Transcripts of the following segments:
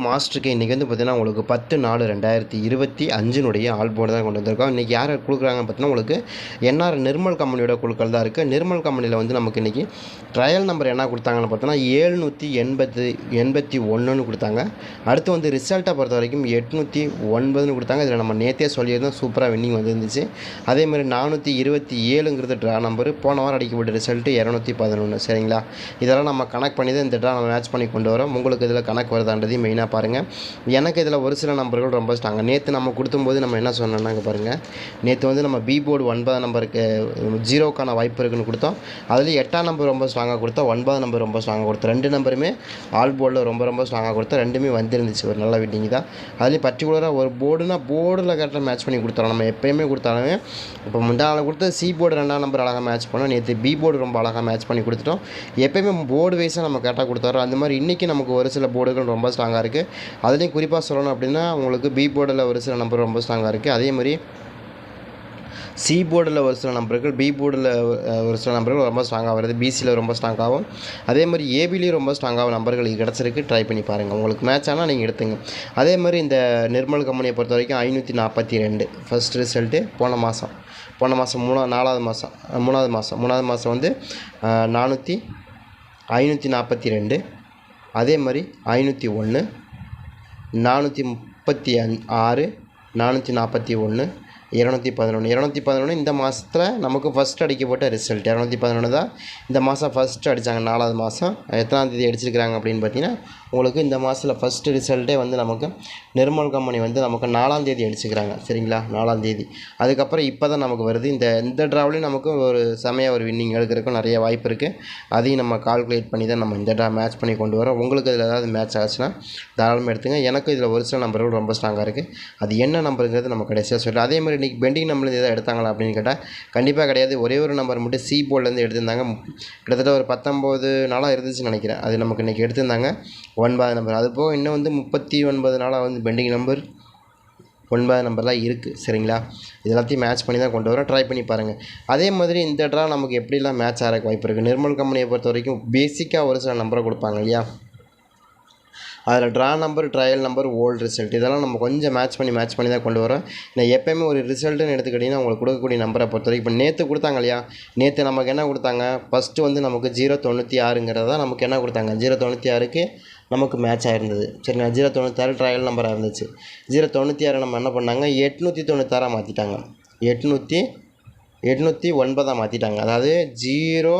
மாஸ்டருக்கு இன்றைக்கி வந்து பார்த்தீங்கன்னா உங்களுக்கு பத்து நாலு ரெண்டாயிரத்தி இருபத்தி அஞ்சினுடைய ஆல் போர்டு தான் கொண்டு வந்திருக்கோம். இன்றைக்கி யார் கொடுக்குறாங்க பார்த்தீங்கன்னா உங்களுக்கு என்ஆர் நிர்மல் கம்பெனியோட குழுக்கள் தான் இருக்குது நிர்மல் கம்பெனியில் வந்து நமக்கு இன்றைக்கி ட்ரையல் நம்பர் என்ன கொடுத்தாங்கன்னு பார்த்தோன்னா ஏழ்நூற்றி எண்பத்து எண்பத்தி ஒன்றுன்னு கொடுத்தாங்க. அடுத்து வந்து ரிசல்ட்டை பொறுத்த வரைக்கும் எட்நூற்றி ஒன்பதுன்னு கொடுத்தாங்க. இதில் நம்ம நேற்றே சொல்லியிருந்தோம். சூப்பராக வின்னிங் வந்துருந்துச்சு. அதேமாதிரி நானூற்றி இருபத்தி ஏழுங்கிறது ட்ரா நம்பர் போன வாரம் அடிக்கப்பட்ட ரிசல்ட்டு இரநூத்தி பதினொன்று சரிங்களா? இதெல்லாம் நம்ம கனெக்ட் பண்ணி தான் இந்த ட்ரா நம்ம மேட்ச் பண்ணி கொண்டு வரோம். உங்களுக்கு இதில் கணக்கு வருதான்றதையும் மெயினாக பாருங்கள் எனக்கு இதில் ஒரு சில நம்பர்கள் ரொம்ப ஸ்ட்ராங்க நேற்று நம்ம கொடுத்தும்போது நம்ம என்ன சொன்னோம்னாங்க பாருங்கள் நேற்று வந்து நம்ம பி போர்டு ஒன்பதாம் நம்பருக்கு ஜீரோக்கான வாய்ப்பு இருக்குன்னு கொடுத்தோம். அதுலேயும் எட்டாம் நம்பர் ரொம்ப ஸ்ட்ராங்காக கொடுத்தோம் ஒன்பதாம் நம்பர் ரொம்ப ஸ்ட்ராங்காக கொடுத்தோம். ரெண்டு நம்பருமே ஆல் போர்டில் ரொம்ப ரொம்ப ஸ்ட்ராங்காக கொடுத்தோம். ரெண்டுமே வந்துருந்துச்சு ஒரு நல்ல விட்டிங் தான். அதுலேயும் பர்டிகுலராக ஒரு போர்டுனா போர்டில் கரெக்டாக மேட்ச் பண்ணி கொடுத்துறோம். நம்ம எப்போயுமே கொடுத்தாலுமே இப்போ முந்தா நாள் கொடுத்த சி போர்டு ரெண்டாம் நம்பர் அழகாக மேட்ச் பண்ணோம். நேற்று பி போர்டு ரொம்ப அழகாக மேட்ச் பண்ணி கொடுத்துட்டோம். எப்போயுமே போர்டு வைஸாக நம்ம கரெக்டாக கொடுத்தாரோ அந்த மாதிரி இன்றைக்கி நமக்கு ஒரு சில போர்டுகள் ரொம்ப ஸ்ட்ராங்காக இருக்குது அதுலேயும் குறிப்பாக சொல்லணும் அப்படின்னா உங்களுக்கு பி போர்டில் ஒரு சில நம்பர் ரொம்ப ஸ்ட்ராங்காக இருக்குது அதே மாதிரி சி போர்டில் ஒரு சில நம்பர்கள் பி போர்டில் ஒரு சில நம்பர்கள் ரொம்ப ஸ்ட்ராங்காக வருது. பிசியில் ரொம்ப ஸ்ட்ராங்காகவும் அதே மாதிரி ஏபிலையும் ரொம்ப ஸ்ட்ராங்காக நம்பர்கள் கிடச்சிருக்கு. ட்ரை பண்ணி பாருங்கள் உங்களுக்கு மேட்ச் ஆனால் நீங்கள் எடுத்துங்க. அதே மாதிரி இந்த நிர்மல் கம்பெனியை பொறுத்த வரைக்கும் ஐநூற்றி நாற்பத்தி ரெண்டு. ஃபஸ்ட் ரிசல்ட்டு போன மாதம் போன மாதம் மூணா நாலாவது மாதம் மூணாவது மாதம் மூணாவது மாதம் வந்து நானூற்றி ஐநூற்றி நாற்பத்தி ரெண்டு. அதே மாதிரி ஐநூற்றி ஒன்று நானூற்றி முப்பத்தி அஞ் ஆறு நானூற்றி நாற்பத்தி ஒன்று இரநூத்தி பதினொன்று இரநூத்தி பதினொன்று இந்த மாதத்தில் நமக்கு ஃபஸ்ட் அடிக்கப்பட்ட ரிசல்ட் இரநூத்தி பதினொன்று தான் இந்த மாதம் ஃபஸ்ட்டு அடித்தாங்க நாலாவது மாதம் எத்தனாம் தேதி அடிச்சிருக்கிறாங்க அப்படின்னு பார்த்தீங்கன்னா உங்களுக்கு இந்த மாதத்தில் ஃபஸ்ட்டு ரிசல்ட்டே வந்து நமக்கு நிர்மல் கம்பெனி வந்து நமக்கு நாலாம் தேதி அடிச்சுக்கிறாங்க சரிங்களா? நாலாம் தேதி. அதுக்கப்புறம் இப்போ தான் நமக்கு வருது. இந்த இந்த ட்ராவ்லேயும் நமக்கு ஒரு செமையாக ஒரு வின்னிங் எடுக்கிறதுக்கும் நிறைய வாய்ப்பு இருக்குது அதையும் நம்ம கால்குலேட் பண்ணி தான் நம்ம இந்த ட்ரா மேட்ச் பண்ணி கொண்டு வரோம். உங்களுக்கு இதில் ஏதாவது மேட்ச் ஆச்சுன்னா தாராளமாக எடுத்துங்க. எனக்கு இதில் ஒரு சில நம்பர்கள் ரொம்ப ஸ்ட்ராங்காக இருக்குது அது என்ன நம்பருங்கிறது நம்ம கடைசியாக சொல்லிட்டு அதே மாதிரி இன்றைக்கி பெண்டிங் நம்பர்லேருந்து எதாவது எடுத்தாங்களா அப்படின்னு கேட்டால் கண்டிப்பாக கிடையாது. ஒரே ஒரு நம்பர் மட்டும் சி போர்ட்லேருந்து எடுத்திருந்தாங்க. கிட்டத்தட்ட ஒரு பத்தொம்போது நாளாக இருந்துச்சுன்னு நினைக்கிறேன். அது நமக்கு இன்றைக்கி எடுத்திருந்தாங்க. ஒன்பது நம்பர் அது போக இன்னும் வந்து முப்பத்தி ஒன்பது நாளாக வந்து பெண்டிங் நம்பர் ஒன்பது நம்பர்லாம் இருக்குது சரிங்களா? இது எல்லாத்தையும் மேட்ச் பண்ணி தான் கொண்டு வரோம். ட்ரை பண்ணி பாருங்கள் அதே மாதிரி இந்த ட்ரா நமக்கு எப்படிலாம் மேட்ச் ஆகிறக்கு வாய்ப்பு இருக்குது நிர்மல் கம்பெனியை பொறுத்த வரைக்கும் பேசிக்காக ஒரு சில நம்பரை கொடுப்பாங்க இல்லையா? அதில் draw number trial number old result இதெல்லாம் நம்ம கொஞ்சம் மேட்ச் பண்ணி மேட்ச் பண்ணி தான் கொண்டு வரோம். நான் எப்போயுமே ஒரு ரிசல்ட்டுன்னு எடுத்துக்கிட்டிங்கன்னா உங்களுக்கு கொடுக்கக்கூடிய நம்பரை பொறுத்த வரைக்கும் இப்போ நேற்று கொடுத்தாங்க இல்லையா? நேற்று நமக்கு என்ன கொடுத்தாங்க? ஃபஸ்ட்டு வந்து நமக்கு ஜீரோ தொண்ணூற்றி ஆறுங்கிறத நமக்கு என்ன கொடுத்தாங்க? ஜீரோ தொண்ணூற்றி ஆறுக்கு நமக்கு மேட்ச் ஆயிருந்தது. சரிங்களா? ஜீரோ தொண்ணூத்தாறு ட்ரையல் நம்பராக இருந்துச்சு. ஜீரோ தொண்ணூற்றி ஆறு நம்ம என்ன பண்ணாங்க? எட்நூற்றி தொண்ணூத்தாறாக மாற்றிட்டாங்க எட்நூற்றி எட்நூற்றி ஒன்பதாக மாற்றிட்டாங்க அதாவது ஜீரோ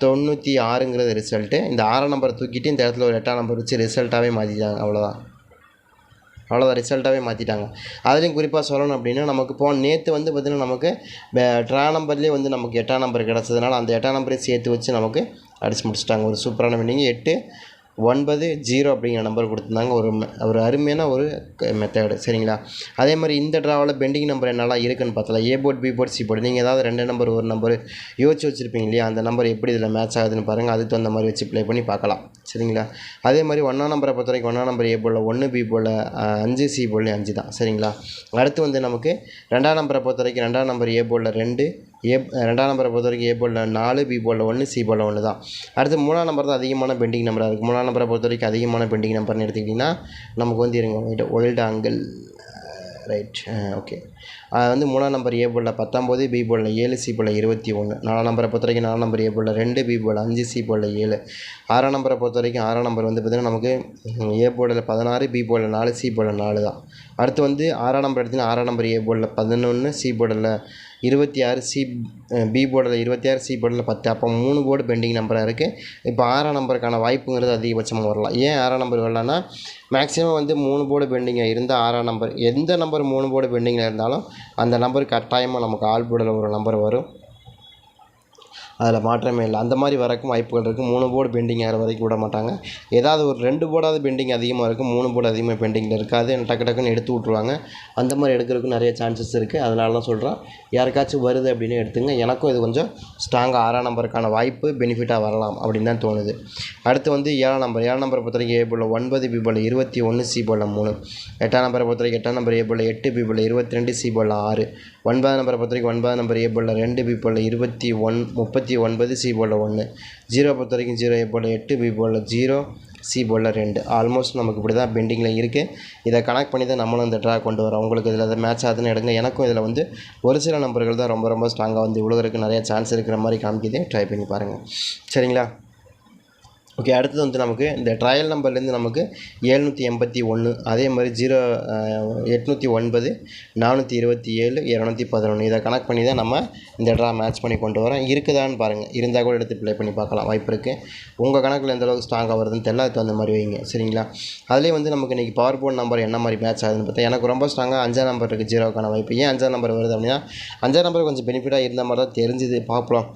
தொண்ணூற்றி ஆறுங்கிறது ரிசல்ட்டு இந்த ஆறாம் நம்பரை தூக்கிட்டு இந்த இடத்துல ஒரு எட்டாம் நம்பர் வச்சு ரிசல்ட்டாகவே மாற்றிட்டாங்க அவ்வளோதான் அவ்வளோதான் ரிசல்ட்டாகவே மாற்றிட்டாங்க அதுலேயும் குறிப்பாக சொல்லணும் அப்படின்னா நமக்கு போன நேற்று வந்து பார்த்திங்கன்னா நமக்கு ட்ரா நம்பர்லேயே வந்து நமக்கு எட்டாம் நம்பர் கிடச்சதுனால அந்த எட்டாம் நம்பரையும் சேர்த்து வச்சு நமக்கு அடிச்சு முடிச்சிட்டாங்க. ஒரு சூப்பரான வின்னிங் எட்டு ஒன்பது ஜீரோ அப்படிங்கிற நம்பர் கொடுத்துருந்தாங்க. ஒரு ஒரு அருமையான ஒரு மெத்தேடு சரிங்களா? அதே மாதிரி இந்த ட்ராவில் பெண்டிங் நம்பர் என்னெல்லாம் இருக்குதுன்னு பார்த்தல A board B board C board நீங்கள் ஏதாவது ரெண்டு நம்பர் ஒரு நம்பர் யோசிச்சு வச்சுருப்பீங்க இல்லையா? அந்த நம்பர் எப்படி இதில் மேட்ச் ஆகுதுன்னு பாருங்கள் அதுக்கு தகுந்த மாதிரி வச்சு ப்ளே பண்ணி பார்க்கலாம். சரிங்களா? அதே மாதிரி ஒன்றாம் நம்பரை பொறுத்த வரைக்கும் ஒன்றாம் நம்பர் ஏ போல் ஒன்று பி போல் அஞ்சு சி போல் அஞ்சு தான். சரிங்களா? அடுத்து வந்து நமக்கு ரெண்டாம் நம்பரை பொறுத்த வரைக்கும் ரெண்டாம் நம்பர் ஏ போல் ரெண்டு ஏ ரெண்டாம் நம்பரை பொறுத்த வரைக்கும் ஏ போர்டில் நாலு பி போர்டில் ஒன்று சி போர்டில் ஒன்று தான். அடுத்து மூணாம் நம்பர் தான் அதிகமான பெண்டிங் நம்பராக இருக்குது மூணாம் நம்பரை பொறுத்த வரைக்கும் அதிகமான பெண்டிங் நம்பர்னு எடுத்துக்கிட்டிங்கன்னா நமக்கு வந்து இருங்க ஒயில்டு ஆங்கிள் ரைட் ஓகே அது வந்து மூணாம் நம்பர் ஏ போர்டில் பத்தொம்போது பி போர்டில் ஏழு சி போர்டில் இருபத்தி ஒன்று நாலாம் நம்பரை பொறுத்த வரைக்கும் நாலாம் நம்பர் ஏ போர்டில் ரெண்டு பி போர்டில் அஞ்சு சி போர்டில் ஏழு. ஆறாம் நம்பரை பொறுத்த வரைக்கும் ஆறாம் நம்பர் வந்து பார்த்திங்கன்னா நமக்கு ஏ போர்டில் பதினாறு பி போர்டில் நாலு சி போர்டில் நாலு தான். அடுத்து வந்து ஆறாம் நம்பர் எடுத்திங்கன்னா ஆறாம் நம்பர் ஏ போர்டில் பதினொன்று சி போர்டில் இருபத்தி ஆறு சி பி போர்டில் இருபத்தி ஆறு சி போர்டில் பத்து. அப்போ மூணு போர்டு பெண்டிங் நம்பராக இருக்குது இப்போ ஆறாம் நம்பருக்கான வாய்ப்புங்கிறது அதிகபட்சமாக வரலாம். ஏன் ஆறாம் நம்பர் வரலான்னா மேக்ஸிமம் வந்து மூணு போர்டு பெண்டிங்காக இருந்தால் ஆறாம் நம்பர் எந்த நம்பர் மூணு போர்டு பெண்டிங்கில் இருந்தாலும் அந்த நம்பர் கட்டாயமாக நமக்கு ஆல் போர்டில் ஒரு நம்பர் வரும். அதில் மாற்றமே இல்லை. அந்த மாதிரி வரக்கும் வாய்ப்புகள் இருக்குது. மூணு போர்டு பெண்டிங் ஆகிற வரைக்கும் விட மாட்டாங்க. ஏதாவது ஒரு ரெண்டு போர்டாவது பெண்டிங் அதிகமாக இருக்கும் மூணு போர்டு அதிகமாக பெண்டிங்கில் இருக்காது. டக்கு டக்குன்னு எடுத்து விட்ருவாங்க அந்த மாதிரி எடுக்கிறதுக்கு நிறைய சான்சஸ் இருக்குது. அதனால தான் சொல்கிறேன். யாருக்காச்சும் வருது அப்படின்னு எடுத்துங்க. எனக்கும் இது கொஞ்சம் ஸ்ட்ராங்காக ஆறாம் நம்பருக்கான வாய்ப்பு பெனிஃபிட்டாக வரலாம் அப்படின்னு தான் தோணுது. அடுத்து வந்து ஏழாம் நம்பர். ஏழாம் நம்பரை பொறுத்த வரைக்கும் ஏ போல் ஒன்பது பி போல் இருபத்தி ஒன்று சி போல் மூணு. எட்டாம் நம்பரை பொறுத்த வரைக்கும் எட்டாம் நம்பர் ஏ போல் எட்டு பி போல் இருபத்தி ரெண்டு சி போல் ஆறு. ஒன்பதாம் நம்பரை பொறுத்த வரைக்கும் ஒன்பதாம் நம்பர் ஏ போல் ரெண்டு பி போல் இருபத்தி ஒன் முப்பத்தி ஒன்பது சி போல் ஒன்று ஜீரோ பொறுத்த வரைக்கும் ஜீரோ ஏ போல் எட்டு பி போல் ஜீரோ சி போர்டில் ரெண்டு. ஆல்மோஸ்ட் நமக்கு இப்படி தான் பெண்டிங்கில் இருக்குது இதை கனெக்ட் பண்ணி தான் நம்மளும் இந்த ட்ரா கொண்டு வரோம். உங்களுக்கு இதில் அதை மேட்ச் ஆகுதுன்னு எடுங்க. எனக்கும் இதில் வந்து ஒரு சில நம்பர்கள் தான் ரொம்ப ரொம்ப ஸ்ட்ராங்காக வந்து விழுகிறதுக்கு நிறைய சான்ஸ் இருக்கிற மாதிரி காமிக்குது. ட்ரை பண்ணி பாருங்கள் சரிங்களா? ஓகே அடுத்தது வந்து நமக்கு இந்த ட்ரையல் நம்பர்லேருந்து நமக்கு ஏழ்நூற்றி எண்பத்தி ஒன்று அதே மாதிரி ஜீரோ எட்நூற்றி ஒன்பது நானூற்றி இருபத்தி ஏழு இரநூத்தி பதினொன்று இதை கனெக்ட் பண்ணி தான் நம்ம இந்த ட்ரா மேட்ச் பண்ணி கொண்டு வரோம். இருக்குதான்னு பாருங்கள் இருந்தால் கூட எடுத்து ப்ளே பண்ணி பார்க்கலாம். வாய்ப்பு இருக்குது உங்கள் கணக்கில் எந்த அளவுக்கு ஸ்ட்ராங்காக வருதுன்னு தெரியல அதுக்கு தகுந்த மாதிரி வைங்க. சரிங்களா? அதுலேயே வந்து நமக்கு இன்றைக்கி பவர் போர்ட் நம்பர் என்ன மாதிரி மேட்ச் ஆகுதுன்னு பார்த்தா எனக்கு ரொம்ப ஸ்ட்ராங்காக அஞ்சாம் நம்பர் இருக்குது ஜீரோக்கான வாய்ப்பு. ஏன் அஞ்சாம் நம்பர் வருது அப்படின்னா அஞ்சாம் நம்பர் கொஞ்சம் பெனிஃபிட்டாக இருந்த மாதிரி தான் தெரிஞ்சுது. பார்க்கலாம்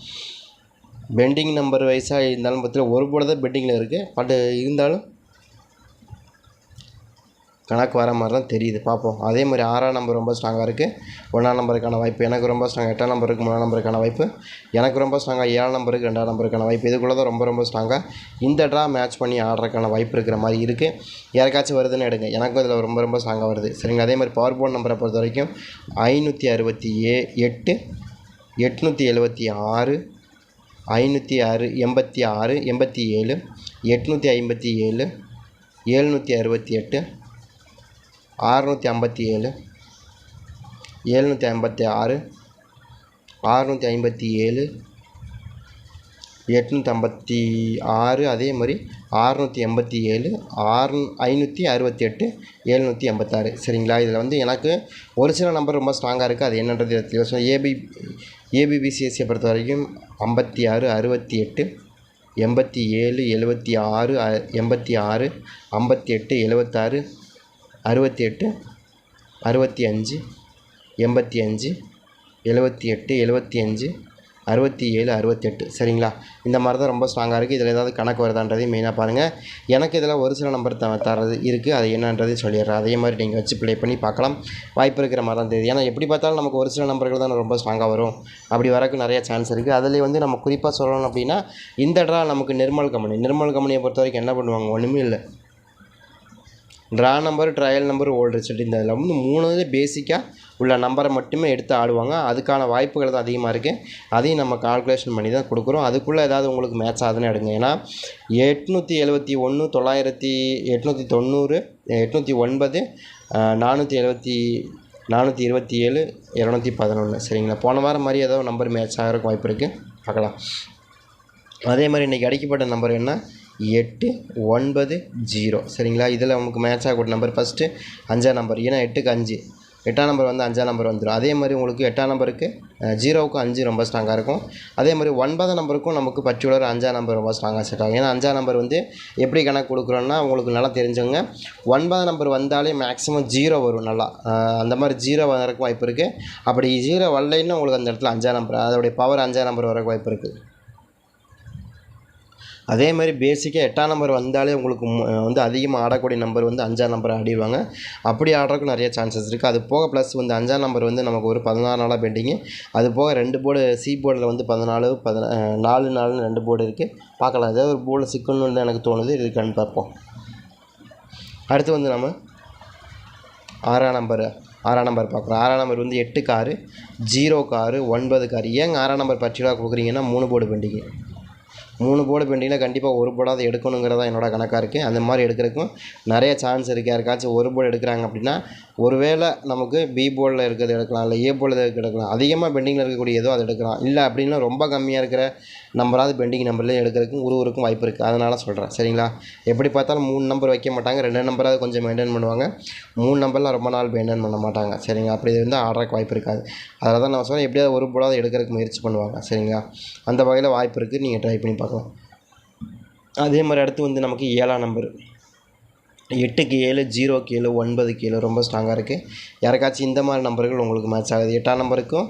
பெண்டிங் நம்பர் வைஸாக இருந்தாலும் பார்த்தீங்கன்னா ஒரு போர்டு தான் பெண்டிங்கில் இருக்குது பட் இருந்தாலும் கணக்கு வர மாதிரி தான் தெரியுது. பார்ப்போம் அதே மாதிரி ஆறாம் நம்பர் ரொம்ப ஸ்ட்ராங்காக இருக்குது ஒன்றாம் நம்பருக்கான வாய்ப்பு எனக்கு ரொம்ப ஸ்ட்ராங் எட்டாம் நம்பருக்கு மூணாம் நம்பருக்கான வாய்ப்பு எனக்கு ரொம்ப ஸ்ட்ராங்காக ஏழாம் நம்பருக்கு ரெண்டாம் நம்பருக்கான வாய்ப்பு இதுக்குள்ளே தான் ரொம்ப ரொம்ப ஸ்ட்ராங்காக இந்த ட்ரா மேட்ச் பண்ணி ஆடுறதுக்கான வாய்ப்பு இருக்கிற மாதிரி இருக்குது யாருக்காச்சும் வருதுன்னு எடுங்க. எனக்கும் இதில் ரொம்ப ரொம்ப ஸ்ட்ராங்காக வருது. சரிங்க அதே மாதிரி பவர் போர்ட் நம்பரை பொறுத்த வரைக்கும் ஐநூற்றி அறுபத்தி ஏ எட்டு எட்நூற்றி எழுபத்தி ஆறு ஐநூற்றி ஆறு எண்பத்தி ஆறு எண்பத்தி ஏழு எட்நூற்றி ஐம்பத்தி ஏழு ஏழ்நூற்றி அறுபத்தி எட்டு ஆறுநூற்றி ஐம்பத்தி ஏழு ஏழ்நூற்றி ஐம்பத்தி ஆறு ஆறுநூற்றி ஐம்பத்தி ஏழு எட்நூற்றி ஐம்பத்தி ஆறு அதே மாதிரி ஆறுநூற்றி எண்பத்தி ஏழு ஆறு ஐநூற்றி அறுபத்தி எட்டு எழுநூற்றி எண்பத்தாறு. சரிங்களா? இதில் வந்து எனக்கு ஒரு சில நம்பர் ரொம்ப ஸ்ட்ராங்காக இருக்குது அது என்னன்றது தெளிவாக ஏபி ஏபிபிசிஎஸ்சியை பொறுத்த வரைக்கும் ஐம்பத்தி ஆறு அறுபத்தி எட்டு எண்பத்தி ஏழு எழுபத்தி ஆறு எண்பத்தி ஆறு ஐம்பத்தி எட்டு எழுபத்தாறு அறுபத்தி எட்டு அறுபத்தி அஞ்சு எண்பத்தி அஞ்சு எழுபத்தி எட்டு எழுபத்தி அஞ்சு அறுபத்தி ஏழு அறுபத்தெட்டு சரிங்களா? இந்த மாதிரி தான் ரொம்ப ஸ்ட்ராங்காக இருக்குது இதில் ஏதாவது கணக்கு வருதான்றதையும் மெயினாக பாருங்கள் எனக்கு இதில் ஒரு சில நம்பர் த தரது இருக்குது அது என்னன்றதையும் சொல்லிடுறேன். அதே மாதிரி நீங்கள் வச்சு ப்ளே பண்ணி பார்க்கலாம். வாய்ப்பு இருக்கிற மாதிரி தான் தெரியுது. ஏன்னா எப்படி பார்த்தாலும் நமக்கு ஒரு சில நம்பர்கள் தான் ரொம்ப ஸ்ட்ராங்காக வரும். அப்படி வரக்கு நிறையா சான்ஸ் இருக்குது அதில் வந்து நம்ம குறிப்பாக சொல்லணும் அப்படின்னா இந்த ட்ரா நமக்கு நிர்மல் கம்பெனி. நிர்மல் கம்பெனியை பொறுத்த வரைக்கும் என்ன பண்ணுவாங்க? ஒன்றுமே இல்லை. Draw number trial number old result இந்த இதில் வந்து மூணு பேசிக்காக உள்ள நம்பரை மட்டுமே எடுத்து ஆடுவாங்க. அதுக்கான வாய்ப்புகள் தான் அதிகமாக இருக்குது அதையும் நம்ம கால்குலேஷன் பண்ணி தான் கொடுக்குறோம். அதுக்குள்ளே ஏதாவது உங்களுக்கு மேட்ச் ஆகுதுன்னு எடுங்க. ஏன்னா எட்நூற்றி எழுபத்தி ஒன்று தொள்ளாயிரத்தி எட்நூற்றி தொண்ணூறு எட்நூற்றி ஒன்பது நானூற்றி எழுபத்தி நானூற்றி இருபத்தி ஏழு இரநூத்தி பதினொன்று சரிங்களா? போன வாரம் மாதிரி ஏதோ நம்பர் மேட்ச் ஆகிறதுக்கு வாய்ப்பு இருக்குது பார்க்கலாம். அதே மாதிரி இன்றைக்கி அடிக்கப்பட்ட நம்பர் என்ன? எட்டு ஒன்பது ஜீரோ. சரிங்களா? இதில் நமக்கு மேட்ச் ஆகக்கூடிய நம்பர் ஃபஸ்ட்டு அஞ்சாம் நம்பர் ஏன்னா எட்டுக்கு அஞ்சு. எட்டாம் நம்பர் வந்து அஞ்சாம் நம்பர் வந்துடும் அதே மாதிரி உங்களுக்கு எட்டாம் நம்பருக்கு ஜீரோவுக்கு அஞ்சு ரொம்ப ஸ்ட்ராங்காக இருக்கும். அதே மாதிரி ஒன்பதாம் நம்பருக்கும் நமக்கு பர்டிகுலர் அஞ்சாம் நம்பர் ரொம்ப ஸ்ட்ராங்காக செட் ஆகும். ஏன்னா அஞ்சாம் நம்பர் வந்து எப்படி கணக்கு கொடுக்குறோன்னா உங்களுக்கு நல்லா தெரிஞ்சவங்க ஒன்பதாம் நம்பர் வந்தாலே மேக்ஸிமம் ஜீரோ வரும் நல்லா. அந்த மாதிரி ஜீரோ வரக்கு வாய்ப்பு இருக்குது அப்படி ஜீரோ வரலைன்னா உங்களுக்கு அந்த இடத்துல அஞ்சாம் நம்பர் அதோடைய பவர் அஞ்சாம் நம்பர் வரக்கு வாய்ப்பு இருக்குது அதே மாதிரி பேசிக்காக எட்டாம் நம்பர் வந்தாலே உங்களுக்கு மு- வந்து அதிகமாக ஆடக்கூடிய நம்பர் வந்து அஞ்சாம் நம்பர் ஆடிடுவாங்க. அப்படி ஆடுறதுக்கு நிறைய சான்சஸ் இருக்குது அது போக ப்ளஸ் வந்து அஞ்சாம் நம்பர் வந்து நமக்கு ஒரு பதினாறு நாளாக பெண்டிங்கு அது போக ரெண்டு போர்டு சி போர்டில் வந்து பதினாலு பதினா நாலு நாலுன்னு ரெண்டு போர்டு இருக்குது பார்க்கலாம். ஏதாவது ஒரு போர்டில் சிக்கணுன்னு எனக்கு தோணுது. இருக்கான்னு பார்ப்போம். அடுத்து வந்து நம்ம ஆறாம் நம்பர் ஆறாம் நம்பர் பார்க்குறோம். ஆறாம் நம்பர் வந்து எட்டு காரு ஜீரோ காரு ஒன்பது காரு ஏங்க ஆறாம் நம்பர் பர்டிகுலராக கொடுக்குறீங்கன்னா மூணு போர்டு பெண்டிங்கு மூணு போர்டு பெண்டிங்கில் கண்டிப்பாக ஒரு போர்டாவது எடுக்கணுங்கிறதா என்னோட கணக்காக இருக்குது அந்த மாதிரி எடுக்கிறதுக்கும் நிறைய சான்ஸ் இருக்குது யாருக்காச்சும் ஒரு போர்டு எடுக்கிறாங்க அப்படின்னா ஒருவேளை நமக்கு பி போர்டில் இருக்கிறது எடுக்கலாம் இல்லை ஏ போர்டில் இருக்கிறது எடுக்கலாம். அதிகமாக பெண்டிங்கில் இருக்கக்கூடிய ஏதோ அது எடுக்கலாம். இல்லை அப்படின்னா ரொம்ப கம்மியாக இருக்கிற நம்பராவது பெண்டிங் நம்பர்லேயே எடுக்கிறதுக்கும் உருவருக்கும் வாய்ப்பு இருக்குது அதனால் சொல்கிறேன் சரிங்களா? எப்படி பார்த்தாலும் மூணு நம்பர் வைக்க மாட்டாங்க. ரெண்டு நம்பராவது கொஞ்சம் மெயின்டைன் பண்ணுவாங்க. மூணு நம்பர்லாம் ரொம்ப நாள் மெயின்டைன் பண்ண மாட்டாங்க. சரிங்களா? அப்படி இருந்தால் ஆடுறதுக்கு வாய்ப்பு இருக்காது. அதில் தான் நான் சொல்கிறேன் எப்படியாவது ஒரு போர்டாவது எடுக்கிறதுக்கு முயற்சி பண்ணுவாங்க. சரிங்களா? அந்த வகையில் வாய்ப்பு இருக்குது நீங்கள் ட்ரை பண்ணி பார்க்கலாம். அதே மாதிரி அடுத்து வந்து நமக்கு ஏழாம் நம்பர் எட்டுக்கு ஏழு ஜீரோக்கு ஏழு ஒன்பதுக்கு ஏழு ரொம்ப ஸ்ட்ராங்காக இருக்குது யாருக்காச்சும் இந்த மாதிரி நம்பர்கள் உங்களுக்கு மேட்ச் ஆகுது எட்டாம் நம்பருக்கும்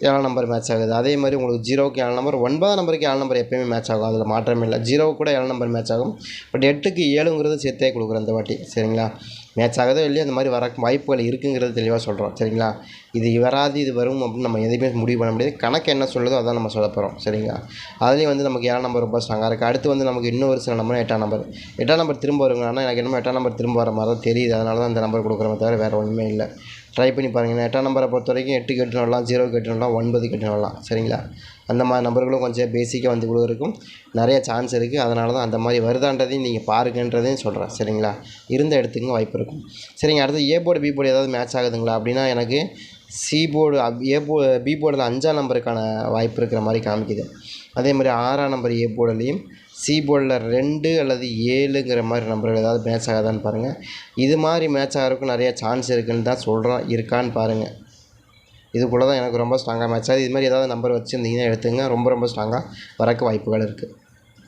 ஏழாம் நம்பர் மேட்ச் ஆகுது. அதே மாதிரி உங்களுக்கு ஜீரோவுக்கு ஏழு நம்பர் ஒன்பதாம் நம்பருக்கு ஏழு நம்பர் எப்பயுமே மேட்ச் ஆகும். அதில் மாற்றமே இல்லை. ஜீரோவுக்கு கூட ஏழு நம்பர் மேட்ச் ஆகும். பட் எட்டுக்கு ஏழுங்கிறது சேர்த்தே கொடுக்குறேன் இந்த வாட்டி. சரிங்களா? மேட்ச் ஆகுதோ இல்லையோ அந்த மாதிரி வர வாய்ப்புகள் இருக்குங்கிறது தெளிவாக சொல்கிறோம் சரிங்களா? இது வராது இது வரும் அப்படின்னு நம்ம எதுவுமே முடிவு பண்ண முடியாது. கணக்கு என்ன சொல்லுதோ அதான் நம்ம சொல்ல போகிறோம் சரிங்களா? அதுலேயும் வந்து நமக்கு ஏழாம் நம்பர் ரொம்ப ஸ்ட்ராங்காக இருக்குது அடுத்து வந்து நமக்கு இன்னும் ஒரு சில நம்பர் எட்டாம் நம்பர் எட்டாம் நம்பர் திரும்ப வருங்க. ஆனால் எனக்கு என்னமோ எட்டாம் நம்பர் திரும்ப வர மாதிரி தான் தெரியுது. அதனால தான் அந்த நம்பர் கொடுக்குறோமே தவிர வேறு ஒன்றுமே இல்லை. ட்ரை பண்ணி பாருங்கள் எட்டாம் நம்பரை பொறுத்த வரைக்கும் எட்டுக்கு எட்டு நடலாம் ஜீரோக்கு எட்டு நடலாம் ஒன்பதுக்கு எட்டு நடலாம் சரிங்களா? அந்த மாதிரி நம்பர்களும் கொஞ்சம் பேசிக்காக வந்து கொடுக்குறதுக்கும் நிறைய சான்ஸ் இருக்குது அதனால தான் அந்த மாதிரி வருதான்றதையும் நீங்கள் பாருங்கன்றதையும் சொல்கிறேன் சரிங்களா? இருந்த இடத்துக்கும் வாய்ப்பு இருக்கும். சரிங்க அடுத்து ஏ போர்டு பி போர்டு ஏதாவது மேட்ச் ஆகுதுங்களா? அப்படின்னா எனக்கு சி போர்டு ஏ போ பி போர்டில் அஞ்சாம் நம்பருக்கான வாய்ப்பு இருக்கிற மாதிரி காமிக்குது. அதே மாதிரி ஆறாம் நம்பர் ஏ போர்டுலேயும் சி போர்டில் ரெண்டு அல்லது ஏழுங்கிற மாதிரி நம்பர்கள் ஏதாவது மேட்ச் ஆகாதான்னு பாருங்கள் இது மாதிரி மேட்ச் ஆகிறதுக்கும் நிறைய சான்ஸ் இருக்குதுன்னு தான் சொல்கிறோம் இருக்கான்னு பாருங்கள் இதுக்குள்ளே தான் எனக்கு ரொம்ப ஸ்ட்ராங்காக மேட்ச் ஆகுது இது மாதிரி ஏதாவது நம்பர் வச்சுருந்தீங்கன்னா எடுத்துங்க. ரொம்ப ரொம்ப ஸ்ட்ராங்காக வரக்கு வாய்ப்புகள் இருக்குது